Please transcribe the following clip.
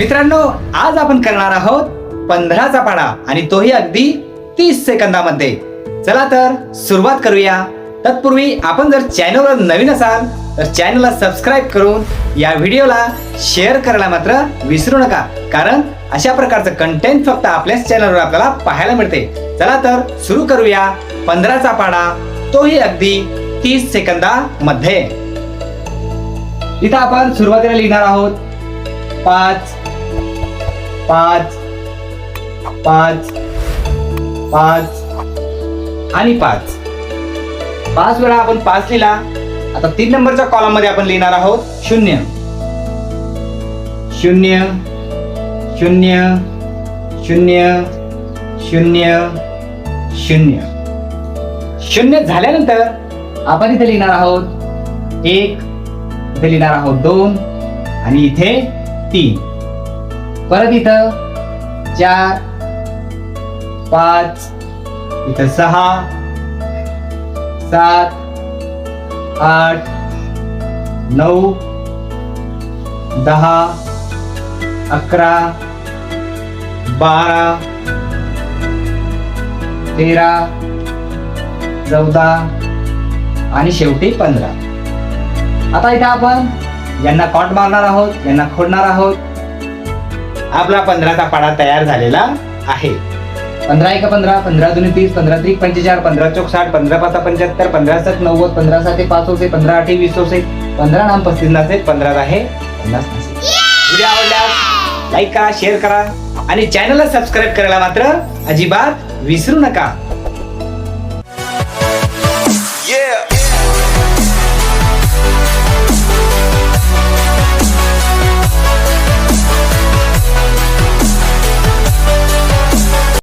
मित्रांनो आज आपण करणार आहोत पंधराचा पाडा आणि तोही अगदी तीस सेकंदामध्ये. चला तर सुरुवात करूया. तत्पूर्वी आपण जर चॅनलवर नवीन असाल तर चॅनलला सबस्क्राईब करून या व्हिडिओला शेअर करायला मात्र विसरू नका. कारण अशा प्रकारचं कंटेंट फक्त आपल्याच चॅनलवर आपल्याला पाहायला मिळते. चला तर सुरू करूया पंधराचा पाडा. तोही अगदी तीस सेकंदामध्ये. इथं आपण सुरुवातीला लिहिणार आहोत पाच पाच पाच पाच आणि पाच. पाच वेळा आपण पाच लिहिला. आता तीन नंबरच्या कॉलममध्ये आपण लिहिणार आहोत शून्य. शून्य शून्य शून्य शून्य शून्य. शून्य झाल्यानंतर आपण इथे लिहिणार आहोत एक इथे लिहिणार आहोत दोन आणि इथे तीन. परत इथं चार पाच इथं सहा सात आठ नऊ दहा अकरा बारा तेरा चौदा आणि शेवटी पंधरा. आता इथं आपण यांना कॉट मारणार आहोत यांना खोडणार आहोत. आपला पंधराचा पाडा तयार झालेला आहे. पंधरा एक पंधरा पंधरा दोन्ही तीस पंधरा त्रिक पंचेचाळ पंधरा चौक साठ पंधरा पाच पंच्याहत्तर पंधरा सात नव्वद पंधरा सात पाच होते पंधरा आठ वीस होते पंधरा नाम पस्तीस नाचे पंधरा आहे पन्नास नाचे व्हिडिओ आवडल्यास लाईक करा शेअर करा आणि चॅनलला सबस्क्राईब करायला मात्र अजिबात विसरू नका.